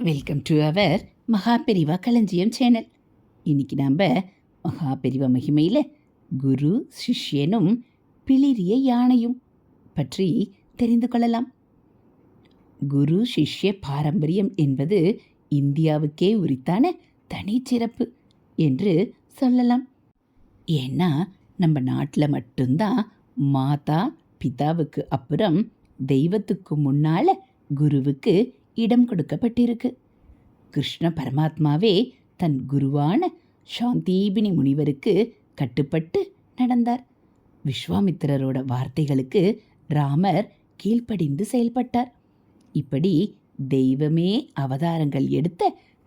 Welcome to our Maha Periyava களஞ்சியம் channel இன்னைக்கு நாம் மகாபெரிவா மகிமையில் குரு சிஷ்யனும் பிளிரிய யானையும் பற்றி தெரிந்து கொள்ளலாம். குரு சிஷ்ய பாரம்பரியம் என்பது இந்தியாவுக்கே உரித்தான தனிச்சிறப்பு என்று சொல்லலாம். ஏன்னா நம்ம நாட்டில் மட்டும்தான் மாதா பிதாவுக்கு அப்புறம் தெய்வத்துக்கு முன்னால் குருவுக்கு இடம் கொடுக்கப்பட்டிருக்கு. கிருஷ்ண பரமாத்மாவே தன் குருவான சாந்தீபினி முனிவருக்கு கட்டுப்பட்டு நடந்தார். விஸ்வாமித்திரரோட வார்த்தைகளுக்கு ராமர் கீழ்ப்படிந்து செயல்பட்டார். இப்படி தெய்வமே அவதாரங்கள் எடுத்த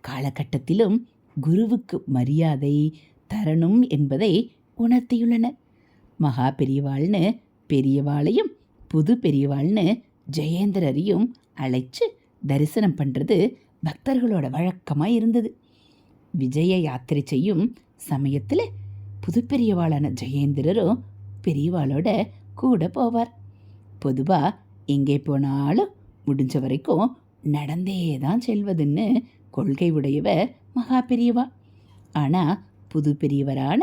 காலகட்டத்திலும் குருவுக்கு மரியாதை தரணும் என்பதை உணர்த்தியுள்ளனர். மகா பெரியவாள்னு பெரியவாளையும் புது பெரியவாள்னு ஜெயேந்திரரையும் அழைச்சு தரிசனம் பண்ணுறது பக்தர்களோட வழக்கமாக இருந்தது. விஜய யாத்திரை செய்யும் சமயத்தில் புது பெரியவாளான ஜெயேந்திரரும் பெரியவாளோட கூட போவார். பொதுவாக எங்கே போனாலும் முடிஞ்ச வரைக்கும் நடந்தே தான் செல்வதுன்னு கொள்கை உடையவர் மகா பெரியவா. ஆனால் புது பெரியவரான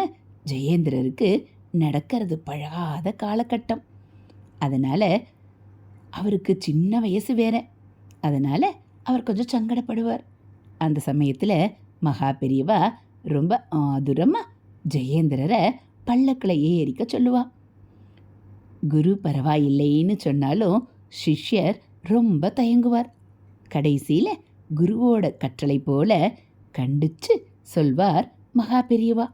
ஜெயேந்திரருக்கு நடக்கிறது பழகாத காலகட்டம். அதனால் அவருக்கு சின்ன வயசு வேற. அதனால் அவர் கொஞ்சம் சங்கடப்படுவார். அந்த சமயத்தில் மகா பெரியவா ரொம்ப ஆதுரமாக ஜெயேந்திரரை பல்லக்கில் ஏறிக்க சொல்லுவா. குரு பரவாயில்லைன்னு சொன்னாலும் சிஷ்யர் ரொம்ப தயங்குவார். கடைசியில் குருவோட கற்றளை போல கண்டிச்சு சொல்வார் மகா பெரியவா.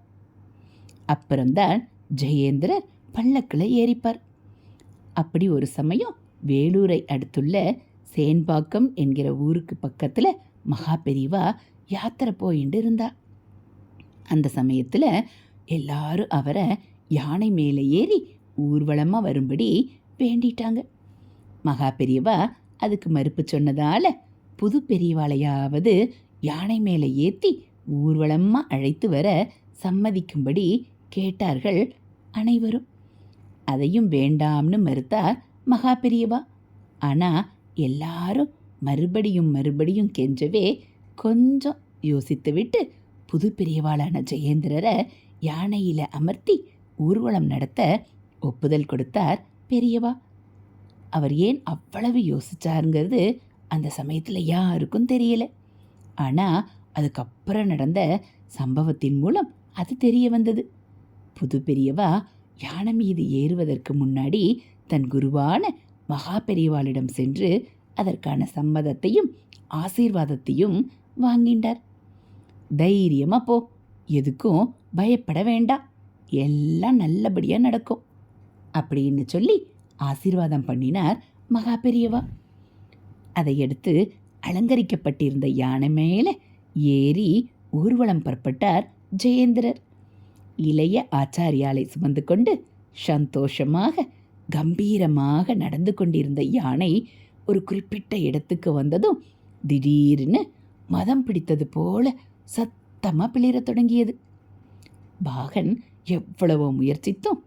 அப்புறம்தான் ஜெயேந்திரர் பல்லக்கில் ஏறிப்பார். அப்படி ஒரு சமயம் வேலூரை அடுத்துள்ள சேன்பாக்கம் என்கிற ஊருக்கு பக்கத்தில் மகா பெரியவா யாத்திரை போயிட்டு இருந்தா. அந்த சமயத்தில் எல்லாரும் அவரை யானை மேலே ஏறி ஊர்வலமாக வரும்படி வேண்டிட்டாங்க. மகா பெரியவா அதுக்கு மறுப்பு சொன்னதால் புது பெரியவாளையாவது யானை மேலே ஏற்றி ஊர்வலமாக அழைத்து வர சம்மதிக்கும்படி கேட்டார்கள் அனைவரும். அதையும் வேண்டாம்னு மறுத்தார் மகா பெரியவா ஆனால் எல்லாரும் மறுபடியும் மறுபடியும் கெஞ்சவே கொஞ்சம் யோசித்து விட்டு புது பெரியவாளான ஜெயேந்திரரை யானையில் அமர்த்தி ஊர்வலம் நடத்த ஒப்புதல் கொடுத்தார் பெரியவா. அவர் ஏன் அவ்வளவு யோசிச்சாருங்கிறது அந்த சமயத்தில் யாருக்கும் தெரியல. ஆனால் அதுக்கப்புறம் நடந்த சம்பவத்தின் மூலம் அது தெரிய வந்தது. புது பெரியவா யானை மீது ஏறுவதற்கு முன்னாடி தன் குருவான மகா பெரியவாளிடம் சென்று அதற்கான சம்மதத்தையும் ஆசீர்வாதத்தையும் வாங்கிண்டார் தைரியமாக போ எதுக்கும் பயப்பட வேண்டாம் எல்லாம் நல்லபடியாக நடக்கும் அப்படின்னு சொல்லி ஆசீர்வாதம் பண்ணினார் மகா பெரியவா அதை எடுத்து அலங்கரிக்கப்பட்டிருந்த யானை மேலே ஏறி ஊர்வலம் புறப்பட்டார் ஜெயேந்திரர். இளைய ஆச்சாரியாலை சுமந்து கொண்டு சந்தோஷமாக கம்பீரமாக நடந்து கொண்டிருந்த யானை ஒரு குறிப்பிட்ட இடத்துக்கு வந்ததும் திடீர்னு மதம் பிடித்தது போல சத்தமாக பிளிரத் தொடங்கியது. பாகன் எவ்வளவோ முயற்சித்தும்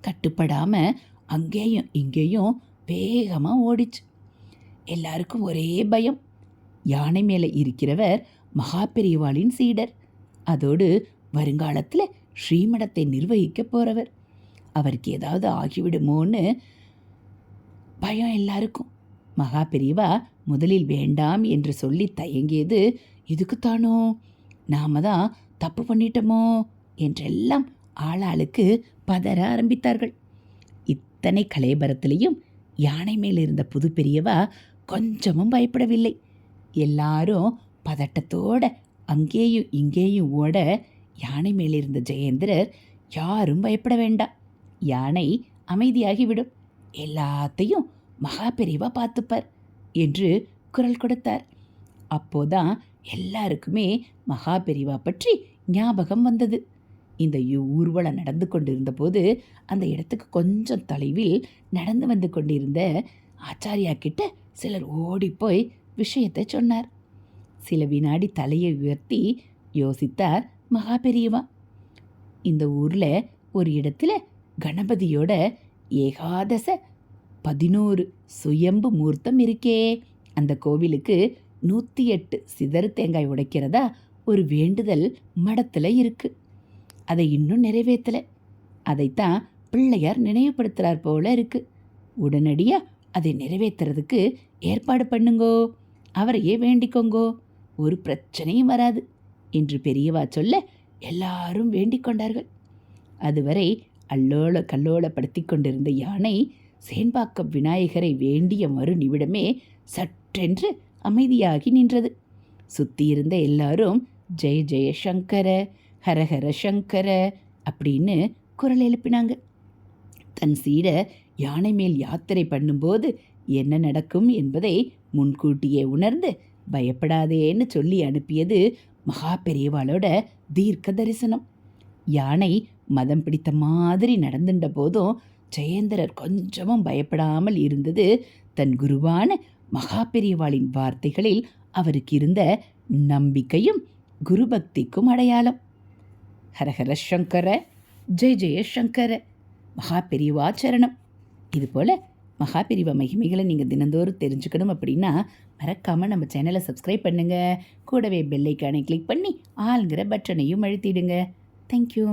கட்டுப்படாமல் அங்கேயும் இங்கேயும் வேகமாக ஓடிச்சு. எல்லாருக்கும் ஒரே பயம். யானை மேலே இருக்கிறவர் மகா பெரியவாளின் சீடர். அதோடு வருங்காலத்தில் ஸ்ரீமடத்தை நிர்வகிக்க போகிறவர் அவருக்கு ஏதாவது ஆகிவிடுமோன்னு பயம் எல்லாருக்கும். மகா பெரியவா முதலில் வேண்டாம் என்று சொல்லி தயங்கியது இதுக்குத்தானோ? நாம தான் தப்பு பண்ணிட்டோமோ? என்றெல்லாம் ஆளாளுக்கு பதற ஆரம்பித்தார்கள். இத்தனை கலைபரத்திலையும் யானை மேல் இருந்த புது பெரியவா கொஞ்சமும் பயப்படவில்லை. எல்லாரும் பதட்டத்தோட அங்கேயும் இங்கேயும் ஓட யானை மேலிருந்த ஜெயேந்திரர் யாரும் பயப்பட வேண்டாம். யானை அமைதியாகிவிடும். எல்லாத்தையும் மகா பெரிவா பார்த்துப்பார் என்று குரல் கொடுத்தார். அப்போதான் எல்லாருக்குமே மகா பெரிவா பற்றி ஞாபகம் வந்தது. இந்த யூ- ஊர்வலம் நடந்து கொண்டிருந்தபோது அந்த இடத்துக்கு கொஞ்சம் தொலைவில் நடந்து வந்து கொண்டிருந்த ஆச்சாரியா கிட்ட சிலர் ஓடிப்போய் விஷயத்தை சொன்னார். சில வினாடி தலையை உயர்த்தி யோசித்தார் மகா பெரியவா இந்த ஊரில் ஒரு இடத்துல கணபதியோட ஏகாதச பதினோரு சுயம்பு மூர்த்தம் இருக்கே. அந்த கோவிலுக்கு நூற்றி எட்டு சிதறு தேங்காய் உடைக்கிறதா ஒரு வேண்டுதல் மடத்தில் இருக்கு. அதை இன்னும் நிறைவேற்றலை அதைத்தான் பிள்ளையார் நினைவுபடுத்துகிறார் போல இருக்கு. உடனடியாக அதை நிறைவேற்றுறதுக்கு ஏற்பாடு பண்ணுங்கோ. அவரையே வேண்டிக்கோங்கோ. ஒரு பிரச்சனையும் வராது. என்று பெரியவா சொல்ல எல்லாரும் வேண்டிக் கொண்டார்கள் அதுவரை அல்லோல கல்லோலப்படுத்தி கொண்டிருந்த யானை சேன்பாக்கம் விநாயகரை வேண்டிய மறு நிமிடமே சற்றென்று அமைதியாகி நின்றது. சுத்தியிருந்த எல்லாரும் ஜெய ஜெய சங்கர ஹரஹர சங்கர அப்படின்னு குரல் எழுப்பினாங்க. தன் சீட யானை மேல் யாத்திரை பண்ணும்போது என்ன நடக்கும் என்பதை முன்கூட்டியே உணர்ந்து பயப்படாதேன்னு சொல்லி அனுப்பியது மகா பெரியவாளோட தீர்க்க தரிசனம். யானை மதம் பிடித்த மாதிரி நடந்துட்ட போதும் ஜெயேந்திரர் கொஞ்சமும் பயப்படாமல் இருந்தது. தன் குருவான மகா பெரியவாளின் வார்த்தைகளில் அவருக்கு இருந்த நம்பிக்கையும் குருபக்திக்கும் அடையாளம். ஹரஹர சங்கர ஜெய ஜெய சங்கர மகா பெரியவா சரணம். இதுபோல் மகா பிரிவ மகிமைகளை நீங்கள் தினந்தோறும் தெரிஞ்சுக்கணும் அப்படின்னா மறக்காமல் நம்ம சேனலை சப்ஸ்கிரைப் பண்ணுங்கள் கூடவே பெல்லைக்கானை கிளிக் பண்ணி ஆளுங்கிற பட்டனையும் அழுத்திடுங்க. தேங்க்யூ